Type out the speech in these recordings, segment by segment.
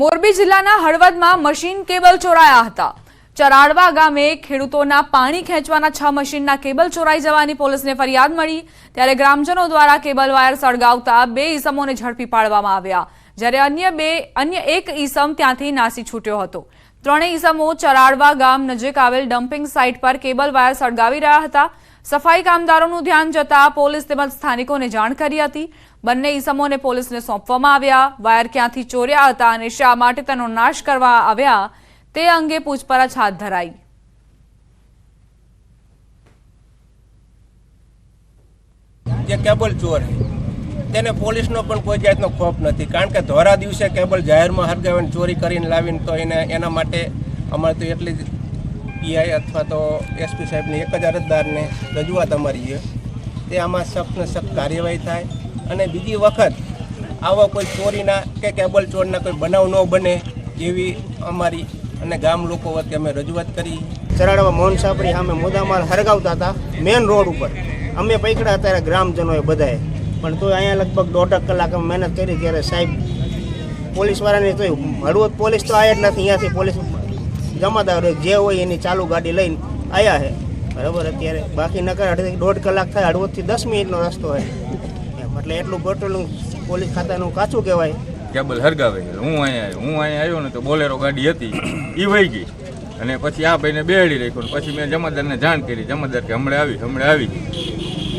મોરબી જિલ્લાના હળવદમાં machine cable ચોરાયા હતા. ચરાડવા ગામે ખેડૂતોના પાણી ખેંચવાના છ મશીનના કેબલ ચોરાઈ જવાની પોલીસને ફરિયાદ મળી. ત્યારે ગ્રામજનો દ્વારા કેબલ વાયર સળગાવતા બે ઈસમોને ઝડપી પાડવામાં આવ્યા. જ્યારે અન્ય બે, અન્ય એક ઈસમ ત્યાંથી નાસી છૂટ્યો હતો. ત્રણેય ઈસમો ચરાડવા ગામ નજીક આવેલ ડમ્પિંગ સાઇટ પર કેબલ વાયર સળગાવી રહ્યા હતા. સફાઈ કામદારોનું ધ્યાન જતા પોલીસ તેમજ સ્થાનિકોને જાણ કરી હતી. બંને ઈસમોને પોલીસને સોંપવામાં આવ્યા. વાયર ક્યાંથી ચોર્યા હતા અને શા માટે તેનો નાશ કરવા આવ્યા, તે અંગે પૂછપરછ હાથ ધરાઈ. જે કેબલ ચોર તેને પોલીસનો પણ કોઈ જાતનો ખોફ નથી. કારણ કે ધોરા દિવસે કેબલ જાહેરમાં હરગાવીને ચોરી કરીને લાવીને તો એને એના માટે અમારે તો એટલી પીઆઈ અથવા તો એસપી સાહેબની એક જ અરજદારને રજૂઆત અમારી છે. તે આમાં સખ્ત ને સખ્ત કાર્યવાહી થાય અને બીજી વખત આવા કોઈ ચોરીના કે કેબલ ચોરના કોઈ બનાવ ન બને એવી અમારી અને ગામ લોકો વચ્ચે અમે રજૂઆત કરી. ચરાડામાં મોહન સાપરી સામે મોદામાલ હરગાવતા હતા મેન રોડ ઉપર. અમે પૈકડા અત્યારે ગ્રામજનોએ બધાએ. પણ તો અહીંયા લગભગ દોઢ કલાક અમે મહેનત કરી ત્યારે સાહેબ પોલીસવાળાની તો હળવદ પોલીસ તો આવ્યા જ નથી. અહીંયાથી પોલીસ જમાદાર જે હોય એની ચાલુ ગાડી લઈને આવ્યા છે. બરાબર? અત્યારે બાકી નકર દોઢ કલાક થાય અડવોથી દસ મિનિટનો રસ્તો હોય. એટલે એટલું પેટ્રોલિંગ પોલીસ ખાતાનું કાચું કહેવાય. કેબલ હરગાવે. હું અહીંયા હું અહીંયા આવ્યો ને તો બોલેરો ગાડી હતી. એ વહી ગઈ. અને પછી આ ભાઈને બેહડી રાખ્યો પછી મેં જમાદારને જાણ કરી. જમાદાર કે હમણાં આવી હમણાં આવી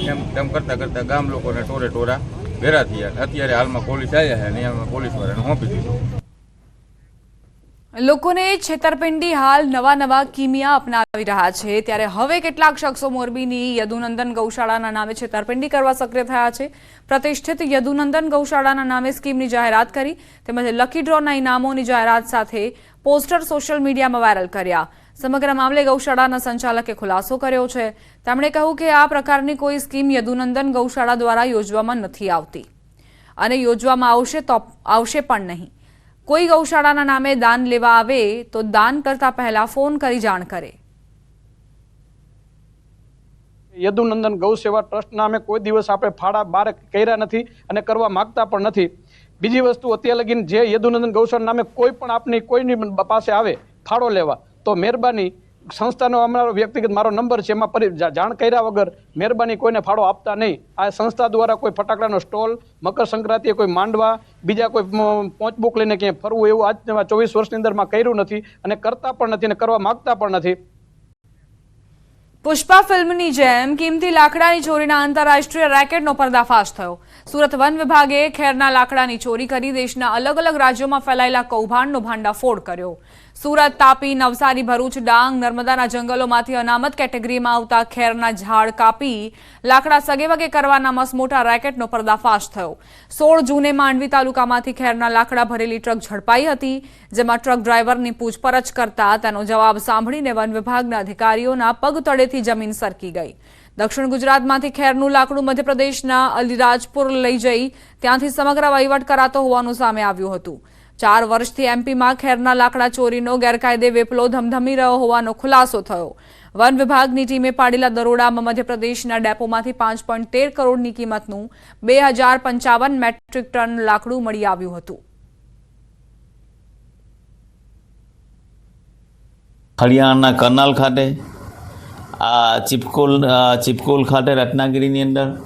એમ, તેમ કરતાં કરતાં ગામ લોકોને ટોરે ટોરા ભેરા થયા. અત્યારે હાલમાં પોલીસ આવ્યા છે અને અમે પોલીસવાળાને સોંપી દીધું. લોકોને છેતરપિંડી હાલ નવા નવા કિમિયા અપનાવી રહ્યા છે. ત્યારે હવે કેટલાક શખ્સો મોરબીની યદુનંદન ગૌશાળાના નામે છેતરપિંડી કરવા સક્રિય થયા છે. પ્રતિષ્ઠિત યદુનંદન ગૌશાળાના નામે સ્કીમની જાહેરાત કરી તેમજ લકી ડ્રોના ઇનામોની જાહેરાત સાથે પોસ્ટર સોશિયલ મીડિયામાં વાયરલ કર્યા. સમગ્ર મામલે ગૌશાળાના સંચાલકે ખુલાસો કર્યો છે. તેમણે કહ્યું કે આ પ્રકારની કોઈ સ્કીમ યદુનંદન ગૌશાળા દ્વારા યોજવામાં નથી આવતી. અને યોજવામાં આવશે તો આવશે પણ નહીં. કોઈ ગૌશાળાના નામે દાન લેવા આવે તો દાન કરતા પહેલા ફોન કરી જાણ કરે. યદુનંદન ગૌ સેવા ટ્રસ્ટ નામે કોઈ દિવસ આપણે ફાળા બાર કર્યા નથી અને કરવા માગતા પણ નથી. બીજી વસ્તુ અત્યારે લગીન જે યદુનંદન ગૌશાળા નામે કોઈ પણ આપની કોઈની પાસે આવે ફાળો લેવા, તો મહેરબાની સંસ્થાનો અમારો વ્યક્તિગત મારો નંબર છે, એમાં પરી જાણ કર્યા વગર મહેરબાની કોઈને ફાળો આપતા નહીં. આ સંસ્થા દ્વારા કોઈ ફટાકડાનો સ્ટોલ, મકર સંક્રાંતિએ કોઈ માંડવા, બીજા કોઈ પોંચબુક લઈને ક્યાંય ફરવું એવું આજ ચોવીસ વર્ષની અંદરમાં કર્યું નથી અને કરતા પણ નથી અને કરવા માગતા પણ નથી. પુષ્પા ફિલ્મની જેમ કિંમતી લાકડાની ચોરીના આંતરરાષ્ટ્રીય રેકેટનો પર્દાફાશ થયો. સુરત વન વિભાગે ખેરના લાકડાની ચોરી કરી દેશના અલગ અલગ રાજ્યોમાં ફેલાયેલા કૌભાંડનો ભાંડાફોડ કર્યો. સુરત, તાપી, નવસારી, ભરૂચ, ડાંગ, નર્મદાના જંગલોમાંથી અનામત કેટેગરીમાં આવતા ખેરના ઝાડ કાપી લાકડા સગેવગે કરવાના મસમોટા રેકેટનો પર્દાફાશ થયો. સોળ જૂને માંડવી તાલુકામાંથી ખેરના લાકડા ભરેલી ટ્રક ઝડપાઈ હતી, જેમાં ટ્રક ડ્રાઈવરની પૂછપરછ કરતા તેનો જવાબ સાંભળીને વન વિભાગના અધિકારીઓના પગ તળેથી જમીન સરકી ગઈ. દક્ષિણ ગુજરાતમાંથી ખેરનું લાકડું મધ્યપ્રદેશના અલીરાજપુર લઈ જઈ ત્યાંથી સમગ્ર વહીવટ કરાતો હોવાનું સામે આવ્યું હતું. ચાર વર્ષથી એમપીમાં ખેરના લાકડા ચોરીનો ગેરકાયદે વેપલો ધમધમી રહ્યો હોવાનો ખુલાસો થયો. વન વિભાગની ટીમે પાડેલા દરોડામાં મધ્યપ્રદેશના ડેપોમાંથી પાંચ પોઈન્ટ તેર કરોડની કિંમતનું બે હજાર પંચાવન મેટ્રિક ટન લાકડું મળી આવ્યું હતું. હરિયાણાના કરનાલ ખાતે આ ચિપકોલ ચિપકોલ ખાતે રત્નાગીરીની અંદર.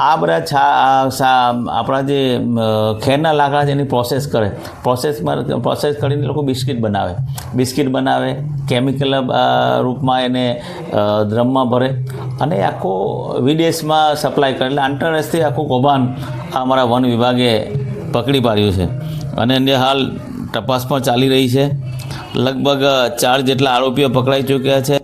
આ બધા છા સા- આપણા જે ખેરના લાકડા છે એની પ્રોસેસ કરે. પ્રોસેસમાં પ્રોસેસ કરીને લોકો બિસ્કિટ બનાવે. બિસ્કિટ બનાવે કેમિકલ રૂપમાં એને ડ્રમમાં ભરે અને આખો વિદેશમાં સપ્લાય કરે. એટલે આંતરરાષ્ટ્રીય આખું કૌભાંડ અમારા વન વિભાગે પકડી પાડ્યું છે. અને એને હાલ તપાસ પણ ચાલી રહી છે. લગભગ ચાર જેટલા આરોપીઓ પકડાઈ ચૂક્યા છે.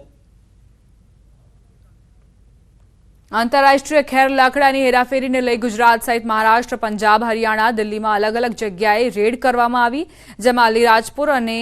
આંતરરાષ્ટ્રીય ખેર લાકડાની હેરાફેરીને લઈ ગુજરાત સહિત મહારાષ્ટ્ર, પંજાબ, હરિયાણા, દિલ્હીમાં અલગ અલગ જગ્યાએ રેડ કરવામાં આવી, જેમાં અલીરાજપુર અને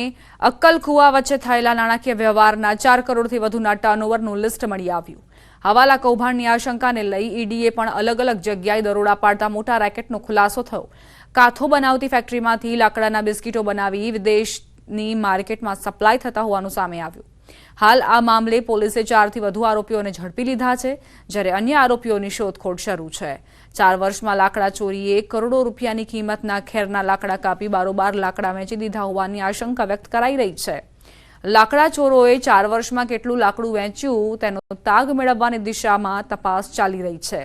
અક્કલકુવા વચ્ચે થયેલા નાણાકીય વ્યવહારના ચાર કરોડથી વધુના ટર્નઓવરનું લિસ્ટ મળી આવ્યું. હવાલા કૌભાંડની આશંકાને લઈ ઈડીએ પણ અલગ અલગ જગ્યાએ દરોડા પાડતા મોટા રેકેટનો ખુલાસો થયો. કાથો બનાવતી ફેક્ટરીમાંથી લાકડાના બિસ્કીટો બનાવી વિદેશની માર્કેટમાં સપ્લાય થતા હોવાનું સામે આવ્યું. હાલ આ મામલે પોલીસે ચારથી વધુ આરોપીઓને ઝડપી લીધા છે, જ્યારે અન્ય આરોપીઓની શોધખોળ શરૂ છે. ચાર વર્ષમાં લાકડા ચોરીએ કરોડો રૂપિયાની કિંમતના ખેરના લાકડા કાપી બારોબાર લાકડા વેચી દીધા હોવાની આશંકા વ્યક્ત કરાઈ રહી છે. લાકડા ચોરોએ ચાર વર્ષમાં કેટલું લાકડું વેચ્યું તેનો તાગ મેળવવાની દિશામાં તપાસ ચાલી રહી છે.